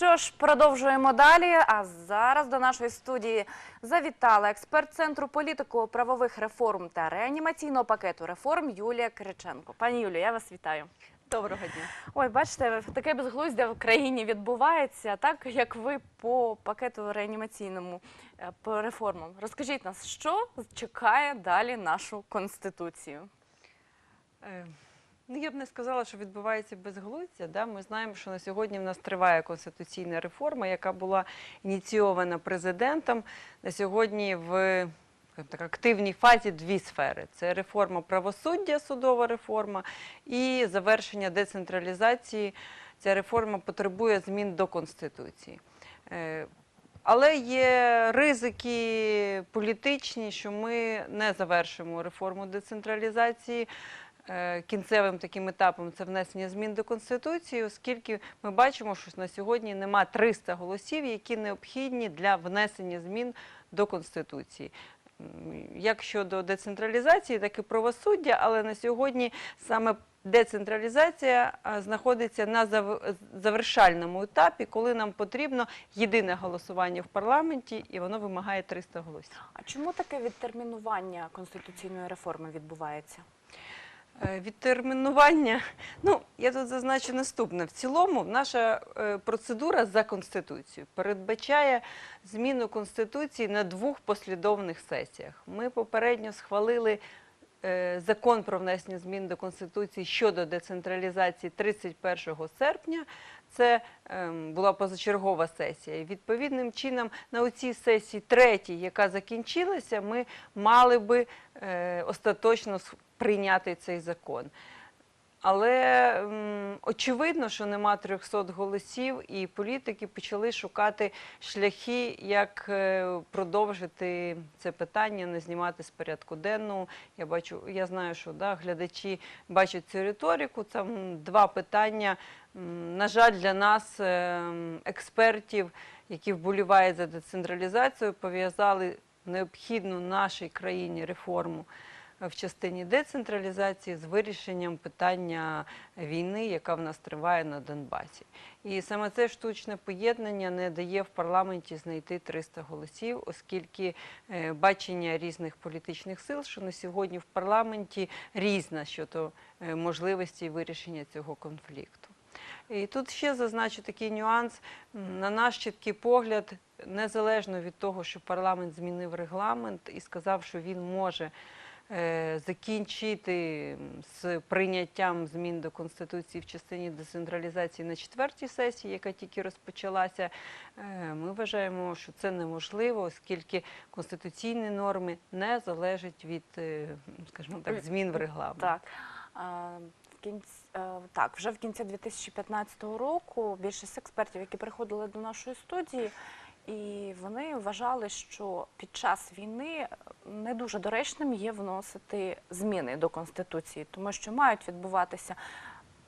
Що ж, продовжуємо далі. А зараз до нашої студії завітала експерт центру політико-правових реформ та реанімаційного пакету реформ Юлія Кириченко. Пані Юлія, я вас вітаю. Доброго дня. Ой, бачите, таке безглуздя в країні відбувається, так як ви по пакету реанімаційному е, по реформам. Розкажіть нас, що чекає далі нашу конституцію? Е, Ну, я б не сказала, що відбувається безглуздя. Да? Ми знаємо, що на сьогодні в нас триває конституційна реформа, яка була ініційована президентом. На сьогодні в так, активній фазі дві сфери: це реформа правосуддя, судова реформа і завершення децентралізації. Ця реформа потребує змін до Конституції. Е, Але є ризики політичні, що ми не завершимо реформу децентралізації. Е, Кінцевим таким етапом це внесення змін до Конституції, оскільки ми бачимо, що на сьогодні нема 300 голосів, які необхідні для внесення змін до Конституції. Як щодо децентралізації, так і правосуддя, але на сьогодні саме децентралізація знаходиться на зав- завершальному етапі, коли нам потрібно єдине голосування в парламенті, і воно вимагає 300 голосів. А чому таке відтермінування конституційної реформи відбувається? Е, Відтермінування. Ну, я тут зазначу наступне. В цілому, наша е, процедура за Конституцією передбачає зміну Конституції на двох послідовних сесіях. Ми попередньо схвалили е, закон про внесення змін до Конституції щодо децентралізації 31 серпня. Це ем, була позачергова сесія. Відповідним чином на оцій сесії, третій, яка закінчилася, ми мали би остаточно прийняти цей закон. Але очевидно, що нема 300 голосів, і політики почали шукати шляхи, як е, продовжити це питання, не знімати з порядку денного. Я бачу, я знаю, що да, глядачі бачать цю риторику. Там два питання. На жаль, для нас, е, експертів, які вболівають за децентралізацію, пов'язали необхідну нашій країні реформу в частині децентралізації з вирішенням питання війни, яка в нас триває на Донбасі. І саме це штучне поєднання не дає в парламенті знайти 300 голосів, оскільки е, бачення різних політичних сил, що на сьогодні в парламенті різна щодо е, можливості вирішення цього конфлікту. І тут ще зазначу такий нюанс. На наш чіткий погляд, незалежно від того, що парламент змінив регламент і сказав, що він може закінчити з прийняттям змін до Конституції в частині децентралізації на четвертій сесії, яка тільки розпочалася, е, ми вважаємо, що це неможливо, оскільки конституційні норми не залежать від, е, скажімо так, змін в регламент. Так. Е, так, вже в кінці 2015 року більшість експертів, які приходили до нашої студії, і вони вважали, що під час війни не дуже доречним є вносити зміни до Конституції, тому що мають відбуватися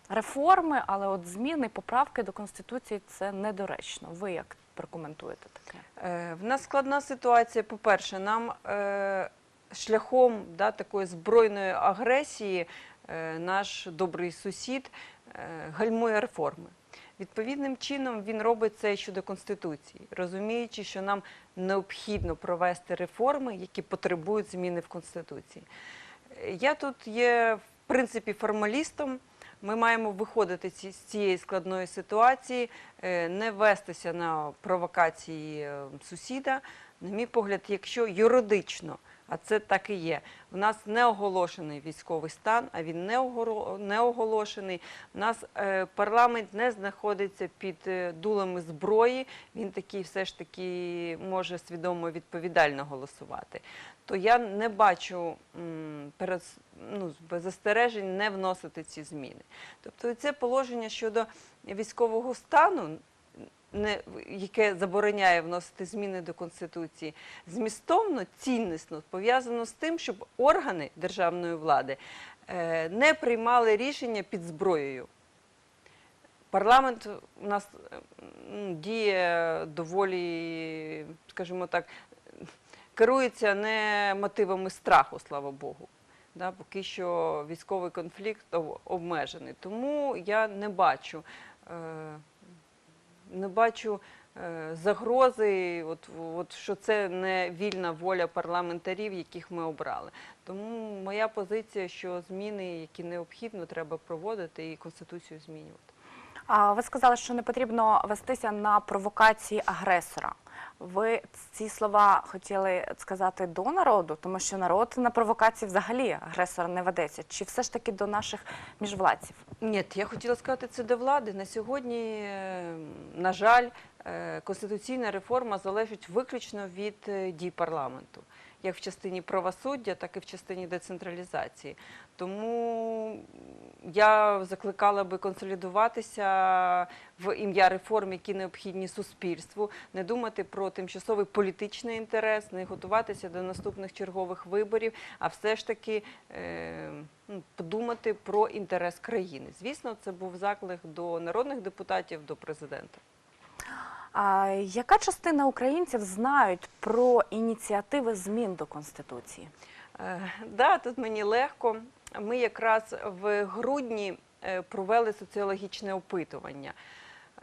реформи, але от зміни, поправки до Конституції це недоречно. Ви як прокоментуєте таке? Е, В нас складна ситуація. По-перше, нам е, шляхом да, такої збройної агресії е, наш добрий сусід гальмує реформи. Відповідним чином він робить це щодо Конституції, розуміючи, що нам необхідно провести реформи, які потребують зміни в Конституції. Я тут є, в принципі, формалістом. Ми маємо виходити з цієї складної ситуації, е, не вестися на провокації е, сусіда. На мій погляд, якщо юридично, а це так і є, в нас не оголошений військовий стан, а він не оголошений. У нас е, парламент не знаходиться під е, дулами зброї. Він такий все ж таки може свідомо відповідально голосувати. То я не бачу перед ну, застережень не вносити ці зміни. Тобто це положення щодо військового стану, не, яке забороняє вносити зміни до Конституції, змістовно, ціннісно пов'язано з тим, щоб органи державної влади е, не приймали рішення під зброєю. Парламент у нас діє доволі, скажімо так, керується не мотивами страху, слава Богу. Да, поки що військовий конфлікт обмежений. Тому я не бачу е, не бачу е, загрози, от, от, що це не вільна воля парламентарів, яких ми обрали. Тому моя позиція, що зміни, які необхідно, треба проводити і Конституцію змінювати. Ви сказали, що не потрібно вестися на провокації агресора. Ви ці слова хотіли сказати до народу, тому що народ на провокації взагалі агресора не ведеться. Чи все ж таки до наших міжвладців? Ні, я хотіла сказати це до влади. На сьогодні, на жаль, е, конституційна реформа залежить виключно від е, дій парламенту, як в частині правосуддя, так і в частині децентралізації. Тому я закликала би консолідуватися в ім'я реформ, які необхідні суспільству, не думати про тимчасовий політичний інтерес, не готуватися до наступних чергових виборів, а все ж таки е, ну, подумати про інтерес країни. Звісно, це був заклик до народних депутатів, до президента. А яка частина українців знають про ініціативи змін до конституції? Е, Да, тут мені легко. Ми якраз в грудні е, провели соціологічне опитування.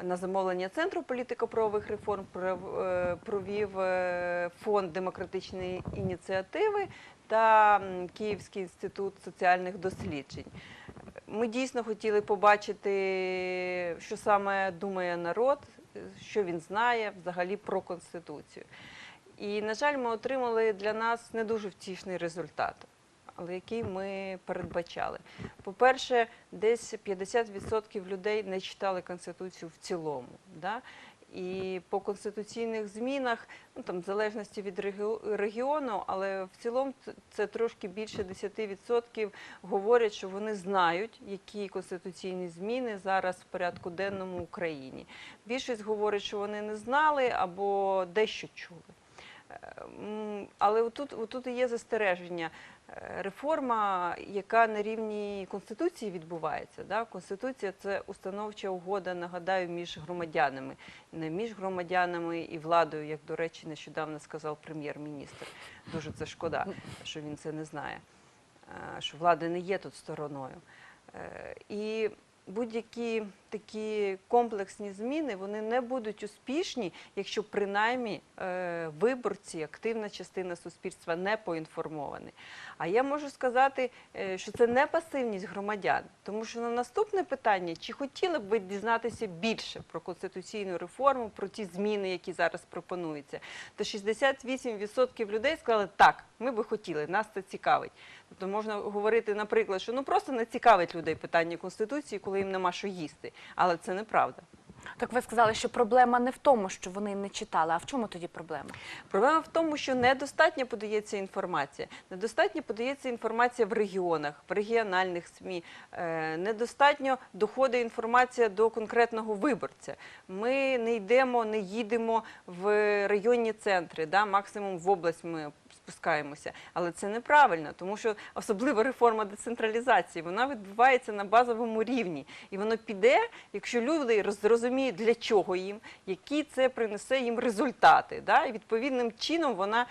На замовлення Центру політико-правових реформ е, провів е, фонд демократичної ініціативи та Київський інститут соціальних досліджень. Ми дійсно хотіли побачити, що саме думає народ, е, що він знає взагалі про конституцію. І, на жаль, ми отримали для нас не дуже втішний результат, але який ми передбачали. По-перше, десь 50% людей не читали Конституцію в цілому. Да? І по конституційних змінах, ну там в залежності від регіону, але в цілому це- трошки більше 10% говорять, що вони знають, які конституційні зміни зараз в порядку денному Україні. Більшість говорить, що вони не знали або дещо чули. Е, м, Але отут, отут і є застереження. Реформа, яка на рівні Конституції відбувається. Да? Конституція це установча угода, нагадаю, між громадянами, не між громадянами і владою, як, до речі, нещодавно сказав прем'єр-міністр. Дуже це шкода, що він це не знає, е, що влада не є тут стороною. Е, І будь-які такі комплексні зміни вони не будуть успішні, якщо принаймні е, виборці, активна частина суспільства не поінформовані. А я можу сказати, е, що це не пасивність громадян, тому що на наступне питання, чи хотіли б ви дізнатися більше про конституційну реформу, про ті зміни, які зараз пропонуються, то 68% людей сказали, так, ми би хотіли, нас це цікавить. Тобто можна говорити, наприклад, що ну просто не цікавить людей питання конституції, коли їм нема що їсти. Але це неправда. Так ви сказали, що проблема не в тому, що вони не читали, а в чому тоді проблема? Проблема в тому, що недостатньо подається інформація. Недостатньо подається інформація в регіонах, в регіональних СМІ. Е, недостатньо доходить інформація до конкретного виборця. Ми не йдемо, не їдемо в районні центри, да, максимум в область ми спускаємося. Але це неправильно, тому що особлива реформа децентралізації вона відбувається на базовому рівні. І воно піде, якщо люди роз- зрозуміють, для чого їм, які це принесе їм результати. Да? І відповідним чином вона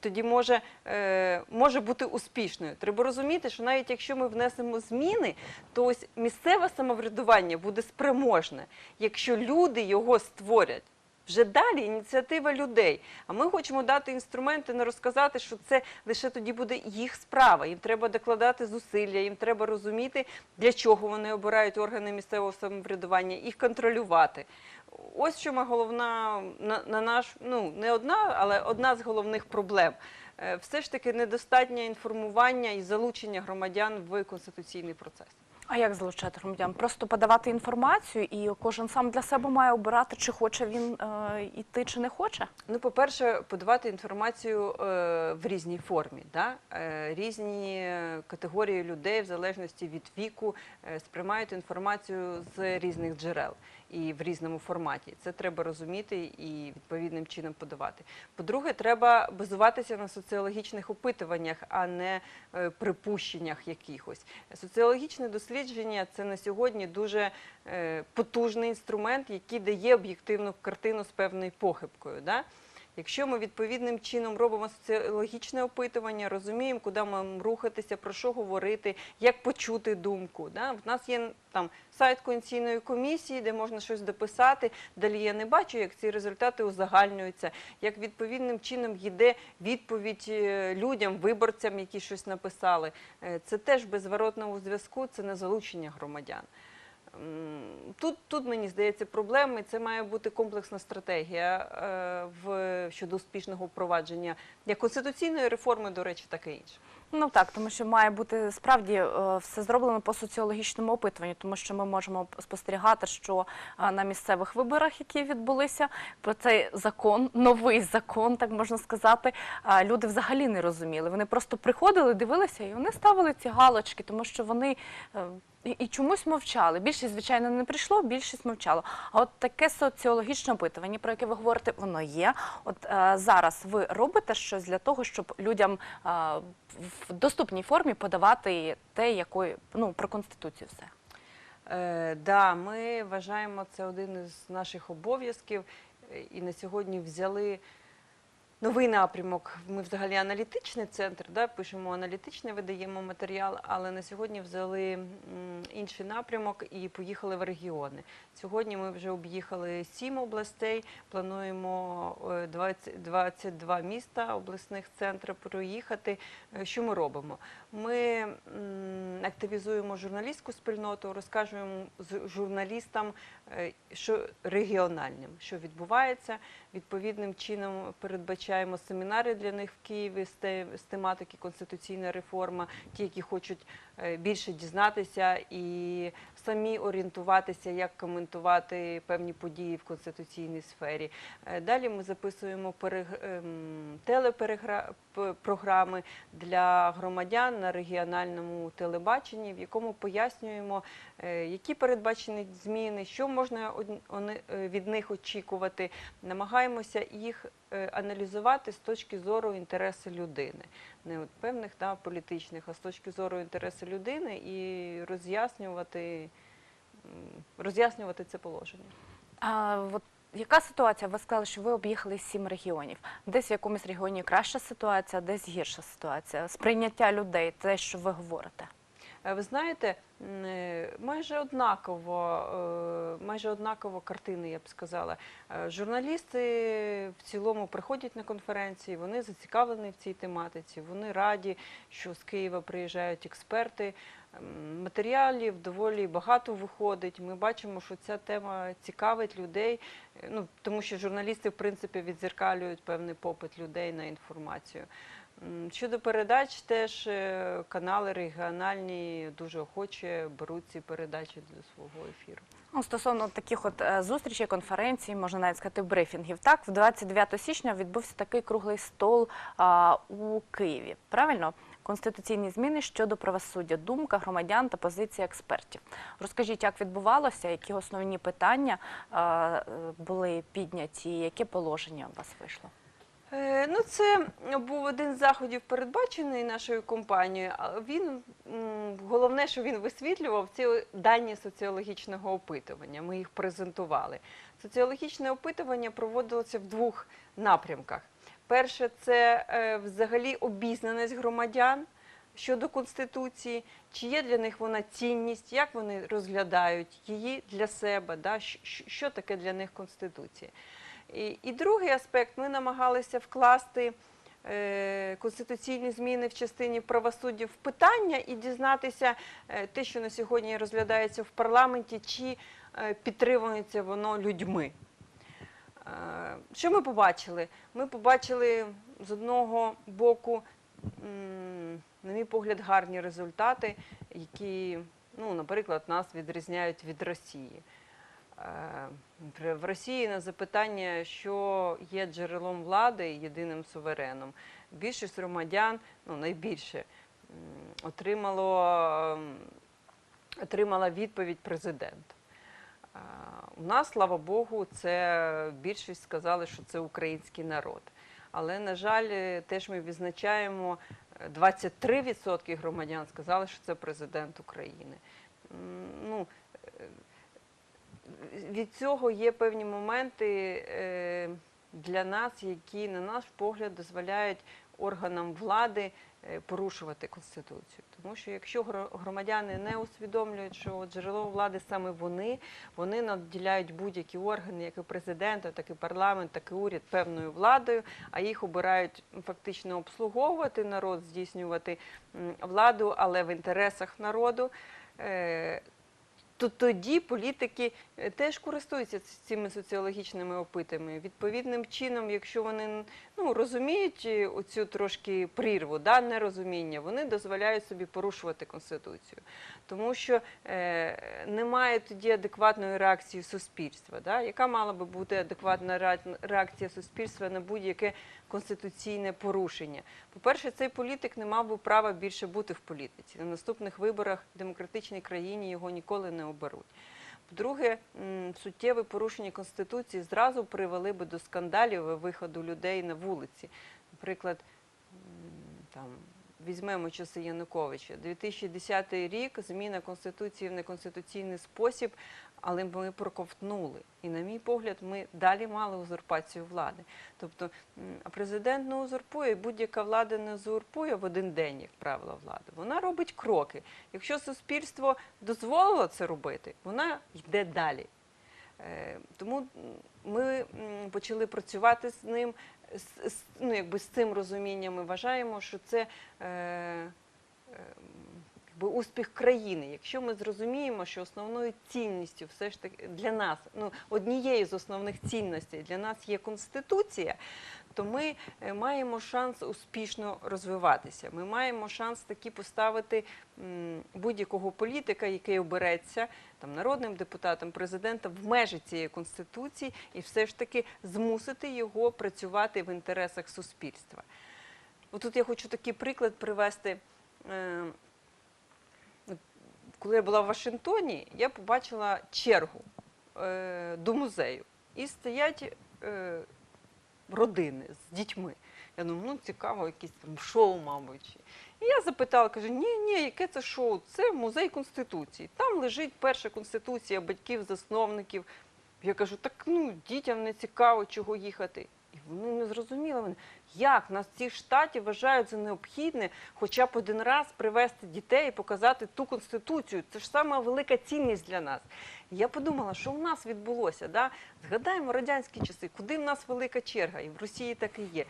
тоді може, е, може бути успішною. Треба розуміти, що навіть якщо ми внесемо зміни, то ось місцеве самоврядування буде спроможне, якщо люди його створять. Вже далі ініціатива людей. А ми хочемо дати інструменти, не розказати, що це лише тоді буде їх справа. Їм треба докладати зусилля, їм треба розуміти, для чого вони обирають органи місцевого самоврядування, їх контролювати. Ось чому головна на, на наш, ну не одна, але одна з головних проблем. Е, Все ж таки недостатнє інформування і залучення громадян в конституційний процес. А як залучати громадян? Просто подавати інформацію, і кожен сам для себе має обирати, чи хоче він е, йти, чи не хоче. Ну, по-перше, подавати інформацію е, в різній формі. Да? Е, різні категорії людей, в залежності від віку, е, сприймають інформацію з різних джерел і в різному форматі. Це треба розуміти і відповідним чином подавати. По-друге, треба базуватися на соціологічних опитуваннях, а не е, припущеннях якихось. Соціологічне дослідження це на сьогодні дуже е, потужний інструмент, який дає об'єктивну картину з певною похибкою. Да? Якщо ми відповідним чином робимо соціологічне опитування, розуміємо, куди ми рухатися, про що говорити, як почути думку. Да? В нас є там сайт конституційної комісії, де можна щось дописати. Далі я не бачу, як ці результати узагальнюються, як відповідним чином йде відповідь е, людям, виборцям, які щось написали. Е, Це теж без зворотного зв'язку, це не залучення громадян. Тут, тут мені здається, проблеми. Це має бути комплексна стратегія е, в щодо успішного впровадження як конституційної реформи, до речі, так і інше. Ну так, тому що має бути справді е, все зроблено по соціологічному опитуванню, тому що ми можемо спостерігати, що е, на місцевих виборах, які відбулися, про цей закон, новий закон, так можна сказати, люди взагалі не розуміли. Вони просто приходили, дивилися і вони ставили ці галочки, тому що вони. І, і чомусь мовчали. Більшість, звичайно, не прийшло, більшість мовчало. А от таке соціологічне опитування, про яке ви говорите, воно є. От е, зараз ви робите щось для того, щоб людям е, в доступній формі подавати те, якої ну про конституцію все. Е, да, ми вважаємо це один із наших обов'язків е, і на сьогодні взяли новий напрямок. Ми взагалі аналітичний центр, да, пишемо аналітичний, видаємо матеріал, але на сьогодні взяли інший напрямок і поїхали в регіони. Сьогодні ми вже об'їхали сім областей, плануємо е, 20, 22 міста обласних центрів проїхати. Е, Що ми робимо? Ми активізуємо журналістську спільноту, розкажемо журналістам, е, що регіональним, що відбувається. Відповідним чином передбачаємо семінари для них в Києві з тематики конституційна реформа, ті, які хочуть е, більше дізнатися і самі орієнтуватися, як коментувати певні події в конституційній сфері. Е, Далі ми записуємо ем, телепрограми для громадян на регіональному телебаченні, в якому пояснюємо, е, які передбачені зміни, що можна е, від них очікувати. Намагаємося їх е, аналізувати з точки зору інтересу людини, не от певних да, політичних, а з точки зору інтересу людини і роз'яснювати, роз'яснювати це положення. А от яка ситуація? Ви сказали, що ви об'їхали сім регіонів. Десь в якомусь регіоні краща ситуація, десь гірша ситуація. Сприйняття людей, те, що ви говорите. Е, Ви знаєте, е, майже однаково, е, майже однаково картини, я б сказала. Журналісти в цілому приходять на конференції, вони зацікавлені в цій тематиці, вони раді, що з Києва приїжджають експерти. Матеріалів доволі багато виходить. Ми бачимо, що ця тема цікавить людей, ну тому що журналісти, в принципі, відзеркалюють певний попит людей на інформацію. Щодо передач, теж е, канали регіональні дуже охоче беруть ці передачі для свого ефіру. Ну, стосовно таких от е, зустрічей, конференцій, можна навіть сказати, брифінгів. Так, в 29 січня відбувся такий круглий стол у Києві. Правильно? Конституційні зміни щодо правосуддя, думка громадян та позиція експертів. Розкажіть, як відбувалося, які основні питання е, були підняті, яке положення у вас вийшло? Е, Ну, це був один з заходів, передбачений нашою компанією. Він головне, що він висвітлював ці дані соціологічного опитування. Ми їх презентували. Соціологічне опитування проводилося в двох напрямках. Перше, це е, взагалі обізнаність громадян щодо конституції, чи є для них вона цінність, як вони розглядають її для себе, що таке для них конституція. І, і другий аспект ми намагалися вкласти е, конституційні зміни в частині правосуддя в питання і дізнатися е, те, що на сьогодні розглядається в парламенті, чи е, підтримується воно людьми. Що ми побачили? Ми побачили з одного боку, на мій погляд, гарні результати, які, ну, наприклад, нас відрізняють від Росії. Е, В Росії на запитання, що є джерелом влади єдиним сувереном, більшість громадян, ну найбільше, отримало, отримала відповідь президент. Е, У нас, слава Богу, це більшість сказали, що це український народ. Але, на жаль, е, теж ми відзначаємо, е, 23% громадян сказали, що це президент України. Ну, е, від цього є певні моменти, е, для нас, які, на наш погляд, дозволяють органам влади е, порушувати конституцію. Тому що якщо гро- громадяни не усвідомлюють, що джерело влади саме вони, вони наділяють будь-які органи, як і президента, так і парламент, так і уряд певною владою, а їх обирають фактично обслуговувати народ, здійснювати владу, але в інтересах народу. То тоді політики е, теж користуються цими соціологічними опитами. Відповідним чином, якщо вони ну, розуміють е, оцю трошки прірву, да, нерозуміння, вони дозволяють собі порушувати конституцію. Тому що е, немає тоді адекватної реакції суспільства. Да? Яка мала би бути адекватна ре- реакція суспільства на будь-яке конституційне порушення? По-перше, цей політик не мав би права більше бути в політиці. На наступних виборах в демократичній країні його ніколи не оберуть. По-друге, суттєве порушення Конституції зразу привели би до скандалів виходу людей на вулиці. Наприклад, там, візьмемо часи Януковича. 2010 рік, зміна Конституції в неконституційний спосіб, але ми проковтнули. І, на мій погляд, ми далі мали узурпацію влади. Тобто президент не узурпує, будь-яка влада не узурпує в один день, як правило, влади. Вона робить кроки. Якщо суспільство дозволило це робити, вона йде далі. Е, Тому ми почали працювати з ним, ну, якби з цим розумінням. Ми вважаємо, що це е, е, якби успіх країни. Якщо ми зрозуміємо, що основною цінністю все ж таки для нас, ну однією з основних цінностей для нас є конституція, то ми е, маємо шанс успішно розвиватися. Ми маємо шанс таки поставити будь-якого політика, який обереться там народним депутатом, президентом в межі цієї конституції, і все ж таки змусити його працювати в інтересах суспільства. Отут я хочу такий приклад привести. Коли я була в Вашингтоні, я побачила чергу е, до музею. І стоять е, родини з дітьми. Я думаю, ну цікаво, якесь там шоу, мабуть. І я запитала, кажу, ні, ні, яке це шоу? Це музей Конституції. Там лежить перша конституція батьків-засновників. Я кажу, так ну дітям не цікаво, чого їхати. І вони не зрозуміли мене, як нас в цій штаті вважають за необхідне хоча б один раз привезти дітей і показати ту конституцію. Це ж сама велика цінність для нас. І я подумала, що в нас відбулося. Да? Згадаємо радянські часи, куди в нас велика черга, і в Росії так і є.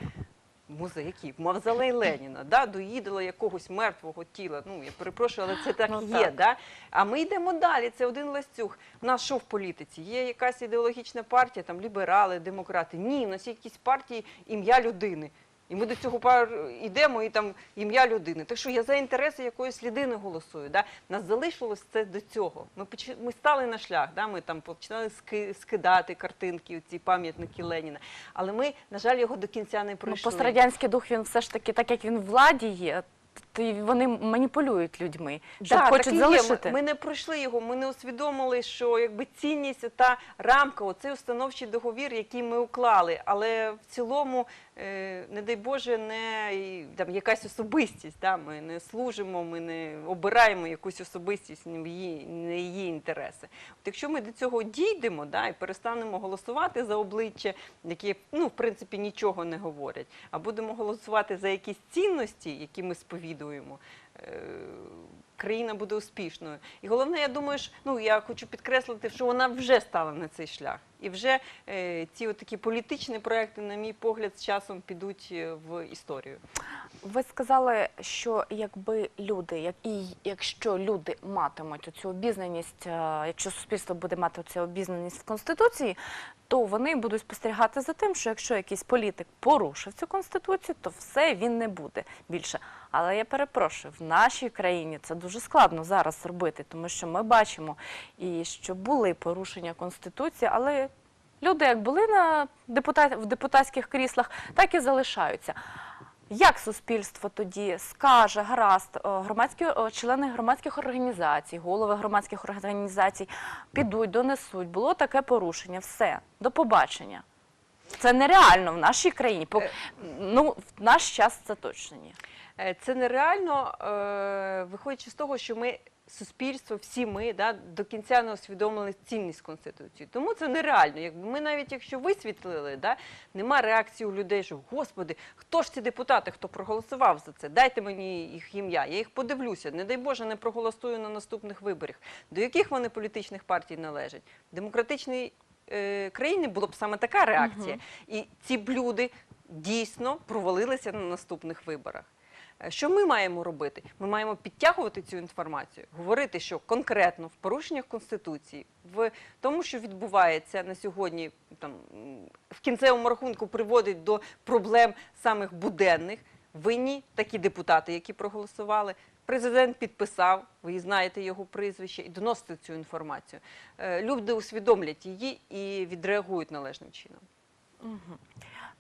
Музей який? Мавзолей Леніна, да? доїдала якогось мертвого тіла. Ну, я перепрошую, але це так Ну, є. так. Да? А ми йдемо далі. Це один ластюг. У нас що в політиці? Є якась ідеологічна партія, там ліберали, демократи. Ні, у нас є якісь партії ім'я людини. І ми до цього пар йдемо і там ім'я людини. Так що я за інтереси якоїсь людини голосую. Да? Нас залишилось це до цього. Ми поч- ми стали на шлях, да? ми там починали ски- скидати картинки, ці пам'ятники Леніна. Але ми, на жаль, його до кінця не Ну, пострадянський дух він все ж таки, так як він в є, й вони маніпулюють людьми, що Да, хочуть так і є. залишити. Ми, ми не пройшли його, ми не усвідомили, що якби цінність та рамка, оцей установчий договір, який ми уклали. Але в цілому, е, не дай Боже, не там якась особистість. Да? Ми не служимо, ми не обираємо якусь особистість, не її, не її інтереси. От якщо ми до цього дійдемо, да, і перестанемо голосувати за обличчя, які ну в принципі нічого не говорять, а будемо голосувати за якісь цінності, які ми сповідуємо. Е, Країна буде успішною. І головне, я думаю, що, ну я хочу підкреслити, що вона вже стала на цей шлях. І вже е, ці такі політичні проекти, на мій погляд, з часом підуть е, в історію. Ви сказали, що якби люди, як і якщо люди матимуть цю обізнаність, е, якщо суспільство буде мати цю обізнаність в конституції, то вони будуть спостерігати за тим, що якщо якийсь політик порушив цю конституцію, то все він не буде більше. Але я перепрошую, в нашій країні це дуже складно зараз зробити, тому що ми бачимо і що були порушення конституції, але люди як були на депутат, в депутатських кріслах, так і залишаються. Як суспільство тоді скаже, гаразд, громадські члени громадських організацій, голови громадських організацій підуть, донесуть, було таке порушення, все, до побачення. Це нереально в нашій країні. Пок- Ну, в наш час це точно ні. Е, Це нереально, е, виходячи з того, що ми суспільство, всі ми да, до кінця не усвідомили цінність Конституції. Тому це нереально. Якби ми навіть якщо висвітлили, да, нема реакції у людей, що Господи, хто ж ці депутати, хто проголосував за це? Дайте мені їх ім'я. Я їх подивлюся. Не дай Боже, не проголосую на наступних виборах. До яких вони політичних партій належать? Демократичної е, країни було б саме така реакція. І ці б люди дійсно провалилися на наступних виборах. Е, Що ми маємо робити? Ми маємо підтягувати цю інформацію, говорити, що конкретно в порушеннях Конституції, в тому, що відбувається на сьогодні, там в кінцевому рахунку приводить до проблем самих буденних. Винні такі депутати, які проголосували. Президент підписав, ви знаєте його прізвище, і доносите цю інформацію. Е, Люди усвідомлять її і відреагують належним чином.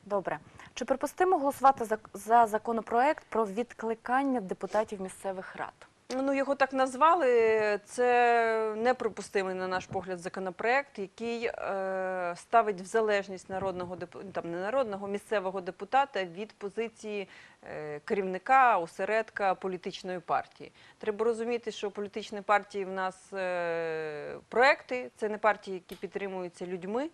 Добре. Чи припустимо голосувати за, за законопроект про відкликання депутатів місцевих рад? Ну, його так назвали. Це неприпустимий, на наш погляд, законопроект, який е, ставить в залежність народного депу- там не народного місцевого депутата від позиції е, керівника осередка політичної партії. Треба розуміти, що політичні партії в нас е, проекти, це не партії, які підтримуються людьми.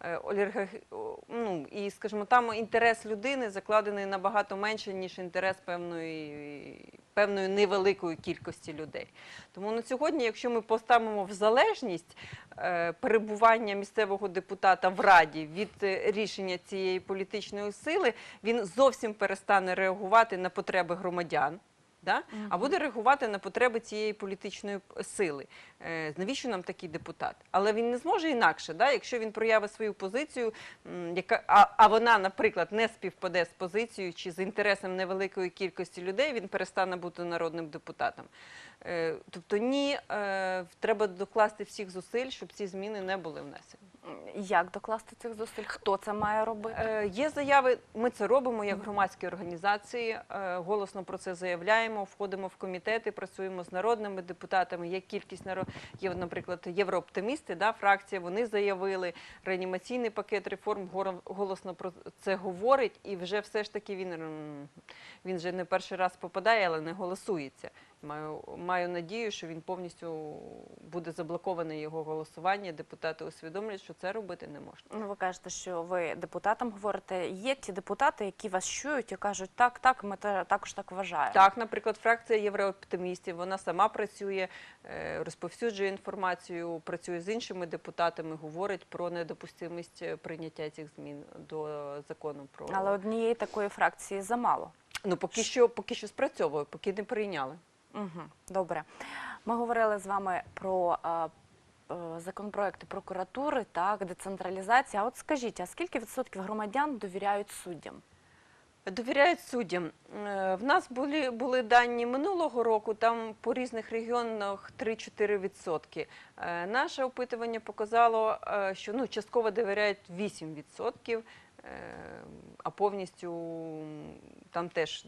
Е, олігархи- ну, і, скажімо, там інтерес людини закладений набагато менше, ніж інтерес певної, певної невеликої кількості людей. Тому на сьогодні, якщо ми поставимо в залежність е, перебування місцевого депутата в раді від е, рішення цієї політичної сили, він зовсім перестане реагувати на потреби громадян. Да? А буде реагувати на потреби цієї політичної сили. Е, навіщо нам такий депутат? Але він не зможе інакше, да? якщо він проявить свою позицію, яка, а, а вона, наприклад, не співпаде з позицією чи з інтересом невеликої кількості людей, він перестане бути народним депутатом. Е, тобто ні, е, треба докласти всіх зусиль, щоб ці зміни не були внесені. Як докласти цих зусиль? Хто це має робити? Е, Є заяви, ми це робимо як громадські організації, е, голосно про це заявляємо, входимо в комітети, працюємо з народними депутатами. Є кількість народ, є, наприклад, єврооптимісти, да, фракція. Вони заявили реанімаційний пакет реформ голосно про це говорить, і вже все ж таки він, він вже не перший раз попадає, але не голосується. Маю, маю надію, що він повністю буде заблоковане його голосування. Депутати усвідомлять, що це робити не можна. Ну, ви кажете, що ви депутатам говорите. Є ті депутати, які вас чують і кажуть, так, так, ми також так вважаємо. Так, наприклад, фракція єврооптимістів, вона сама працює, е, розповсюджує інформацію, працює з іншими депутатами, говорить про недопустимість прийняття цих змін до закону про Але однієї такої фракції замало. ну поки що, поки що спрацьовує, поки не прийняли. Добре. Ми говорили з вами про а, е, законопроекти прокуратури, так, децентралізація. А от скажіть, а скільки відсотків громадян довіряють суддям? Довіряють суддям. Е, В нас були, були дані минулого року, там по різних регіонах 3-4 відсотки. Е, Наше опитування показало, е, що ну, частково довіряють 8 відсотків, е, а повністю там теж,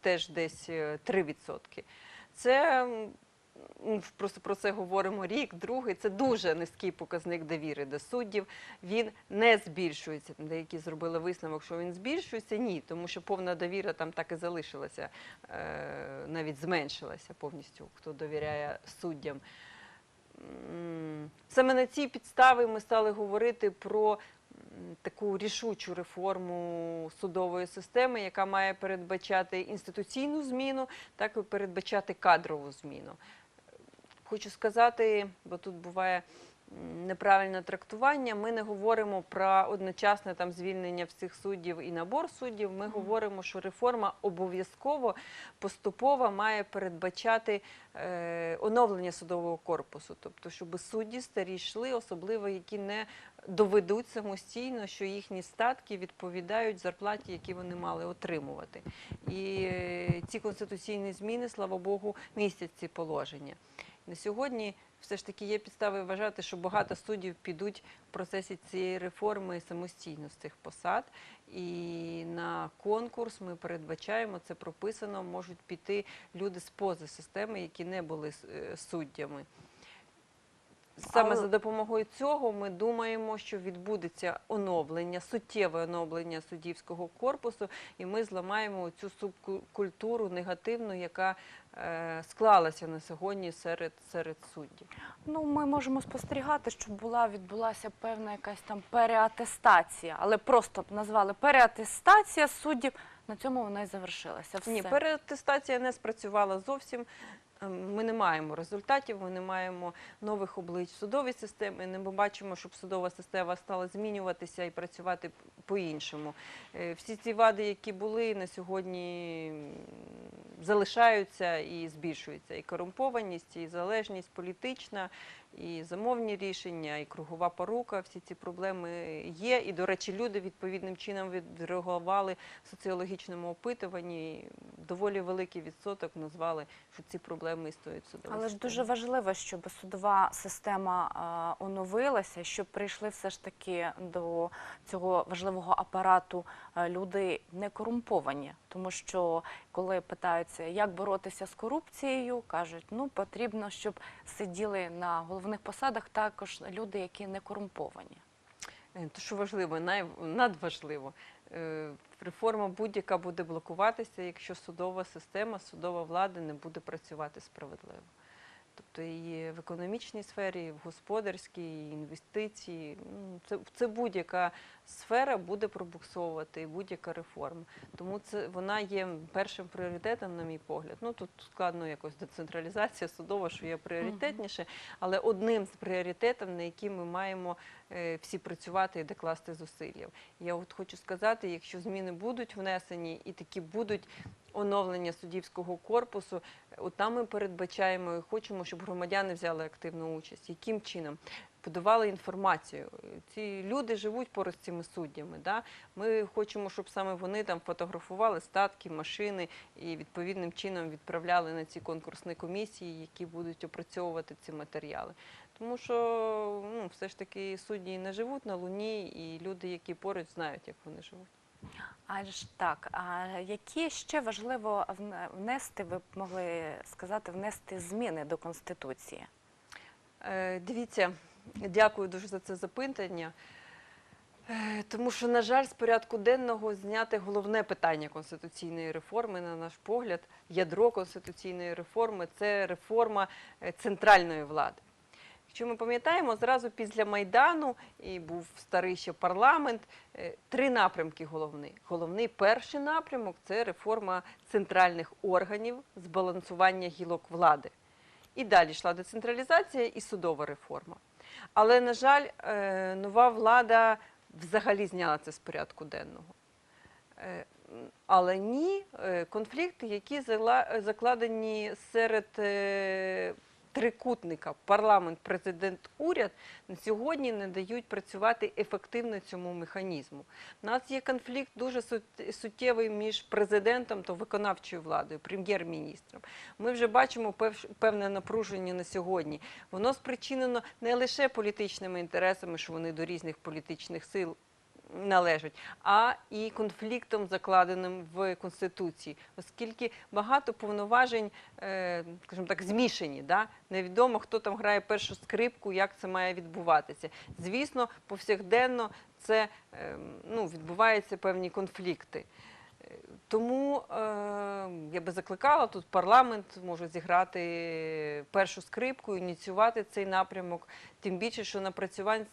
теж десь е, 3 відсотки. Це просто про це говоримо рік, другий. Це дуже низький показник довіри до суддів. Він не збільшується. Деякі зробили висновок, що він збільшується. Ні, тому що повна довіра там так і залишилася, е, навіть зменшилася повністю, хто довіряє суддям. Саме на цій підставі ми стали говорити про таку рішучу реформу судової системи, яка має передбачати інституційну зміну, так і передбачати кадрову зміну. Хочу сказати, бо тут буває неправильне трактування. Ми не говоримо про одночасне там звільнення всіх суддів і набор суддів. Ми говоримо, що реформа обов'язково поступово має передбачати е, оновлення судового корпусу, тобто, щоб судді старі йшли, особливо які не доведуть самостійно, що їхні статки відповідають зарплаті, які вони мали отримувати. І е, ці конституційні зміни, слава Богу, містять ці положення. На сьогодні все ж таки є підстави вважати, що багато суддів підуть в процесі цієї реформи самостійно з цих посад. І на конкурс ми передбачаємо, це прописано, можуть піти люди з поза системи, які не були е, суддями. Саме Але- за допомогою цього ми думаємо, що відбудеться оновлення, суттєве оновлення суддівського корпусу, і ми зламаємо цю субкультуру негативну, яка е, склалася на сьогодні серед, серед суддів. Ну, ми можемо спостерігати, що була відбулася певна якась там переатестація, але просто б назвали переатестація суддів. На цьому вона і завершилася. Все. Ні, переатестація не спрацювала зовсім. Ем, Ми не маємо результатів, ми не маємо нових облич судовій системі. Не бачимо, щоб судова система стала змінюватися і працювати по-іншому. Е, Всі ці вади, які були на сьогодні, залишаються і збільшуються. І корумпованість, і залежність політична, і замовні рішення, і кругова порука. Всі ці проблеми є. І, до речі, люди відповідним чином відреагували в соціологічному опитуванні. Доволі великий відсоток назвали, що ці проблеми існують в судовій Але ж дуже важливо, щоб судова система оновилася, щоб прийшли все ж таки до цього важливого апарату люди не корумповані. Тому що коли питаються, як боротися з корупцією, кажуть, ну потрібно, щоб сиділи на головних посадах також люди, які не корумповані. Е, То, що важливо, надважливо, е, реформа будь-яка буде блокуватися, якщо судова система, судова влада не буде працювати справедливо. Тобто і в економічній сфері, і в господарській, і інвестиції. ну, Це, це будь-яка сфера буде пробуксовувати, і будь-яка реформа. Тому це вона є першим пріоритетом, на мій погляд. Ну тут складно якось децентралізація судова, що є пріоритетніше, але одним з пріоритетів, на які ми маємо е, всі працювати і докласти зусилля. Я от хочу сказати, якщо зміни будуть внесені і такі будуть оновлення суддівського корпусу, от там ми передбачаємо і хочемо, щоб громадяни взяли активну участь. Яким чином? Подавали інформацію. Ці люди живуть поруч з цими суддями. Да? Ми хочемо, щоб саме вони там фотографували статки, машини і відповідним чином відправляли на ці конкурсні комісії, які будуть опрацьовувати ці матеріали. Тому що ну, все ж таки судді не живуть на луні, і люди, які поруч, знають, як вони живуть. Аж так. А які ще важливо внести, ви б могли сказати, внести зміни до конституції? Е, Дивіться, дякую дуже за це запитання. Е, Тому що, на жаль, з порядку денного зняти головне питання конституційної реформи, на наш погляд, ядро конституційної реформи це реформа е, центральної влади. Якщо ми пам'ятаємо, зразу після Майдану і був старий ще парламент, е, три напрямки головні. Головний перший напрямок це реформа центральних органів, збалансування гілок влади. І далі йшла децентралізація і судова реформа. Але, на жаль, е, нова влада взагалі зняла це з порядку денного. Е, Але ні, конфлікти, які закладені серед трикутника парламент, президент, уряд, на сьогодні не дають працювати ефективно цьому механізму. У нас є конфлікт дуже суттєвий між президентом та виконавчою владою, прем'єр-міністром. Ми вже бачимо певне напруження на сьогодні. Воно спричинено не лише політичними інтересами, що вони до різних політичних сил належать, а і конфліктом, закладеним в Конституції, оскільки багато повноважень, е, скажімо так, змішані. Да? Невідомо, хто там грає першу скрипку, як це має відбуватися. Звісно, повсякденно це е, ну, відбуваються певні конфлікти. Е, Тому е, я би закликала тут парламент може зіграти першу скрипку, ініціювати цей напрямок. Тим більше, що напрацювань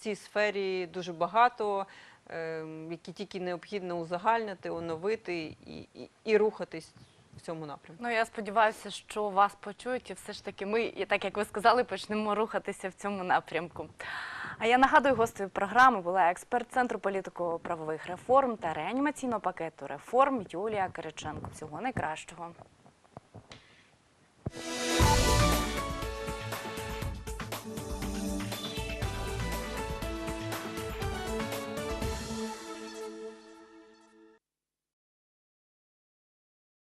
цій сфері дуже багато, е, які тільки необхідно узагальнити, оновити і, і, і рухатись в цьому напрямку. Ну я сподіваюся, що вас почують, і все ж таки ми, і так як ви сказали, почнемо рухатися в цьому напрямку. А я нагадую, гостею програми була експерт Центру політико-правових реформ та реанімаційного пакету реформ Юлія Кириченко. Всього найкращого.